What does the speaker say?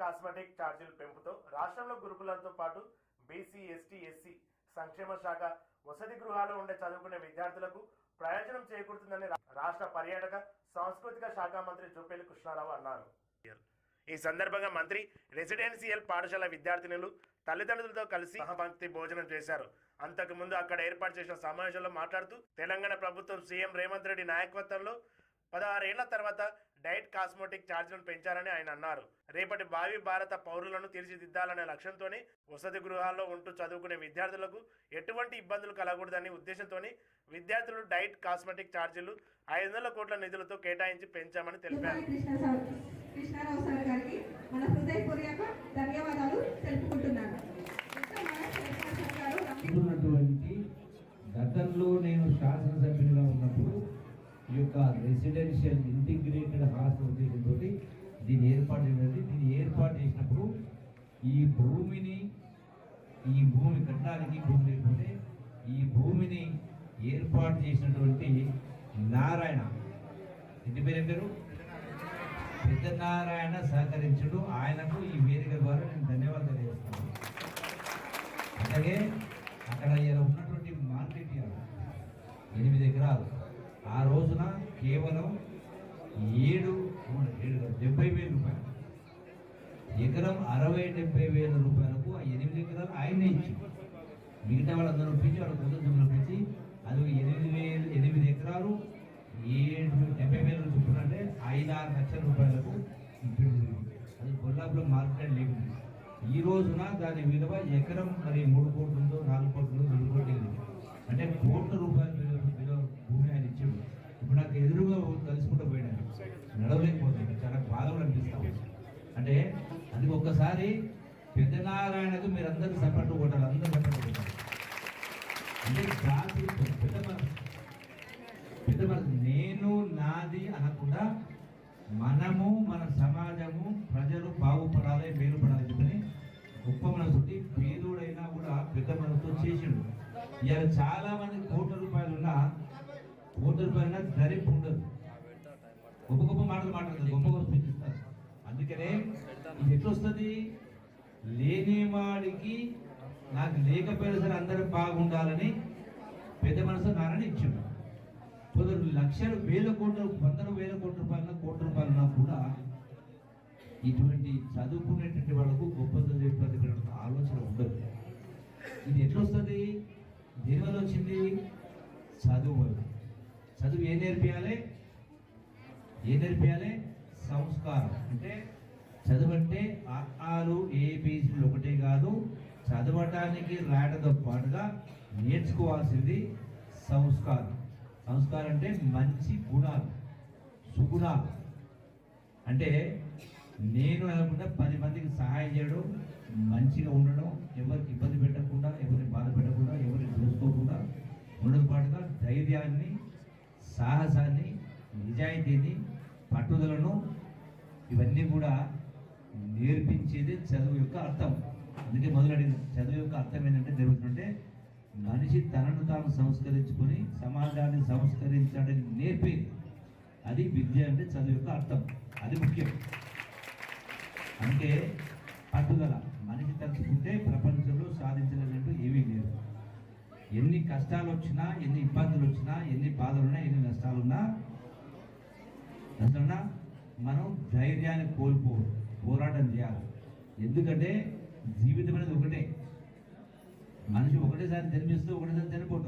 Cosmetic ఛార్జీల పెంపుతో రాష్ట్రంలో గురుకులంతో పాటు బీసీ ఎస్టీ ఎస్సీ సంక్షేమ శాఖ వసతి గృహాల్లో ఉండే చదువుకునే విద్యార్థులకు ప్రయోజనం చేకూరుతుందని రాష్ట్ర పర్యాటక సాంస్కృతిక శాఖ మంత్రి జుపేలి కృష్ణారావు అన్నారు. ఈ సందర్భంగా మంత్రి రెసిడెన్షియల్ పాఠశాల విద్యార్థినులు తల్లిదండ్రులతో కలిసి సహపంక్తి భోజనం చేశారు. అంతకుముందు అక్కడ ఏర్పాటు చేసిన సమావేశంలో మాట్లాడుతూ తెలంగాణ ప్రభుత్వం సీఎం రేవంత్ రెడ్డి నాయకత్వంలో పదహారేళ్ళ తర్వాత డైట్ కాస్మెటిక్ ఛార్జీలను పెంచారని ఆయన అన్నారు. రేపటి భావి భారత పౌరులను తీర్చిదిద్దాలనే లక్ష్యంతోనే వసతి గృహాల్లో ఉంటూ చదువుకునే విద్యార్థులకు ఎటువంటి ఇబ్బందులు కలగకూడదనే ఉద్దేశంతోనే విద్యార్థులు డైట్ కాస్మెటిక్ ఛార్జీలు ఐదు వందల కోట్ల నిధులతో కేటాయించి పెంచామని తెలిపారు కృష్ణ సార్ కృష్ణారావు సార్ గారికి మన హృదయపూర్వక ధన్యవాదాలు తెలుపుకుంటున్నాను ఇంకా మన కృష్ణ సార్ గారు రండి- ఉన్నటువంటి గతంలో నేను శాసనసభ్యులుగా ఉన్నప్పుడు ఈ యొక్క రెసిడెన్షియల్ ఇంటిగ్రేటెడ్ హాస్టల్ ఉద్దేశంతో దీన్ని ఏర్పాటు చేయాలి దీన్ని ఏర్పాటు చేసినప్పుడు ఈ భూమిని ఈ భూమి కట్టడానికి భూమి లేకపోతే ఈ భూమిని ఏర్పాటు చేసినటువంటి నారాయణ. ఇంటి పేరు పేరు? పెద్దనారాయణ సహకరించడు సహకరించుడు. ఆయనకు ఈ వేదిక ద్వారా నేను ధన్యవాదాలు తెలియజేస్తాను అలాగే అక్కడ ఇలా ఉన్నటువంటి మార్కెట్ యార్డ్ ఎనిమిది ఎకరాలు ఆ రోజున కేవలం ఏడు ఏడు డెబ్బై వేల రూపాయలు. ఎకరం అరవై డెబ్బై వేల రూపాయలకు ఆ ఎనిమిది ఎకరాలు ఆయనే ఇచ్చి మిగతా వాళ్ళందరూ ఒప్పించి వాళ్ళ కుటుంబం ఒప్పించి అది ఎనిమిది వేలు ఎనిమిది ఎకరాలు ఏడు డెబ్బై వేల చొప్పున అంటే ఐదు ఆరు లక్షల రూపాయలకు అది కొల్లాపురం మార్కెట్ లేకుండా ఈ రోజున దాని విలువ ఎకరం మరి మూడు కోట్లు ఉందో రెండు కోట్లు ఉంది. అంటే కోట్ల రూపాయల విలువ విలువ భూమి ఆయన ఇచ్చాడు ఇప్పుడు నాకు ఎదురుగా కలుసుకుంటూ పోయినాను నడవలేకపోతున్నాను చాలా బాధలు అనిపిస్తాను అంటే అది ఒక్కసారి పెద్దనారాయణకు మీరందరూ సపోర్ట్ కొట్టాలి. అందరూ సపోర్ట్ కొట్టాలి. అంటే జాతి పెద్ద పెద్ద నేను నాది అనకుండా మనము మన సమాజము ప్రజలు బాగుపడాలి మేలుపడాలి చెప్పని గొప్ప మనసుండి పేదోడైనా కూడా పెద్ద మనసుతో చేసిండు. ఇవాళ చాలా మంది కోట్ల రూపాయలున్నా కోట్ల రూపాయల ధరింపు ఉండదు గొప్ప గొప్ప మాటలు మాట్లాడదు గొప్ప గొప్ప speech అందుకనే ఇది ఎట్లొస్తుంది? లేనివాడికి నాకు లేకపోయినా సరే అందరూ బాగుండాలని పెద్ద మనసు నారని ఇచ్చిండు. కొందరు లక్షలు వేల కోట్ల వందల వేల కోట్ల రూపాయల కోట్ల రూపాయలన్నా కూడా ఇటువంటి చదువుకునేటువంటి వాళ్ళకు గొప్ప చదివేటువంటి ఆలోచన ఉండదు. ఇది ఎట్లా వస్తుంది దేనివల్ల వచ్చింది? చదువు వల్ల. చదువు ఏం నేర్పించాలి ఏం నేర్పించాలి సంస్కారం. అంటే చదవంటే ఆలు ఏబీసీలు ఒకటే కాదు చదవటానికి రాయడంతో పాటుగా నేర్చుకోవాల్సింది సంస్కారం. సంస్కారం అంటే మంచి గుణాలు సుగుణాలు. అంటే నేను అనుకుంటే పది మందికి సహాయం చేయడం మంచిగా ఉండడం ఎవరికి ఇబ్బంది పెట్టకుండా ఎవరిని బాధ పెట్టకుండా ఎవరిని చూసుకోకుండా ఉండడం పాటుగా ధైర్యాన్ని సాహసాన్ని నిజాయితీని పట్టుదలను ఇవన్నీ కూడా నేర్పించేది చదువు యొక్క అర్థం. అందుకే మొదలడిన చదువు యొక్క అర్థం ఏంటంటే జరుగుతుందంటే మనిషి తనను తాను సంస్కరించుకొని సమాజాన్ని సంస్కరించడానికి నేర్పేది అది విద్య అంటే చదువు యొక్క అర్థం. అది ముఖ్యం. అంటే పట్టుదల మనిషి తలుచుకుంటే ప్రపంచంలో సాధించలేదంటూ ఏమీ లేదు. ఎన్ని కష్టాలు వచ్చినా ఎన్ని ఇబ్బందులు వచ్చినా ఎన్ని బాధలున్నా ఎన్ని నష్టాలున్నా నష్టాలున్నా మనం ధైర్యాన్ని కోల్పో పోరాటం చేయాలి. ఎందుకంటే జీవితం అనేది ఒకటే. మనిషి ఒకటేసారి జన్మిస్తూ ఒకటేసారి చనిపోతాం